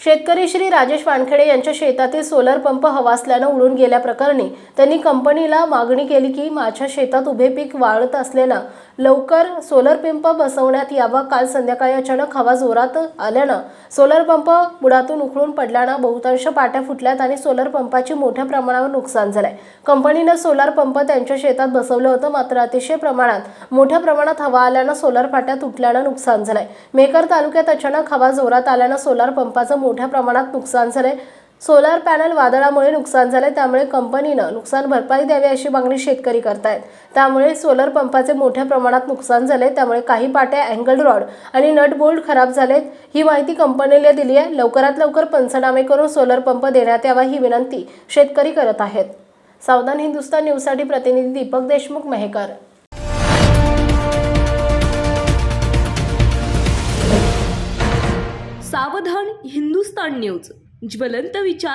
शेतकरी श्री राजेश वानखेडे यांच्या शेतातील सोलर पंप हवा असल्यानं उडून गेल्याप्रकरणी त्यांनी कंपनीला मागणी केली की माझ्या शेतात उभे पीक वाळत असल्यानं लवकर सोलर पंप बसवण्यात यावा. काल संध्याकाळी अचानक हवा जोरात आल्यानं सोलर पंप बुडातून उखळून पडल्यानं बहुतांश पाट्या फुटल्यात आणि सोलर पंपाची मोठ्या प्रमाणावर नुकसान झालंय. कंपनीनं सोलार पंप त्यांच्या शेतात बसवलं होतं मात्र अतिशय प्रमाणात. मोठ्या प्रमाणात हवा आल्यानं सोलर पाट्या तुटल्यानं नुकसान झालंय. मेकर तालुक्यात अचानक हवा जोरात आल्यानं सोलार पंपाचं मोठ्या प्रमाणात नुकसान झालंय. सोलार पॅनल वादळामुळे नुकसान झाले त्यामुळे कंपनीनं नुकसान भरपाई द्यावी अशी मागणी शेतकरी करतायत. त्यामुळे सोलर पंपाचे मोठ्या प्रमाणात नुकसान झाले त्यामुळे काही पाट्या अँगल रॉड आणि नट बोल्ट खराब झालेत ही माहिती कंपनीला दिली आहे. लवकरात लवकर पंचनामे करून सोलर पंप देण्यात यावा ही विनंती शेतकरी करत आहेत. सावधान हिंदुस्तान न्यूजसाठी प्रतिनिधी दीपक देशमुख मेहकर. सावधान हिंदुस्तान न्यूज. ज्वलंत विचार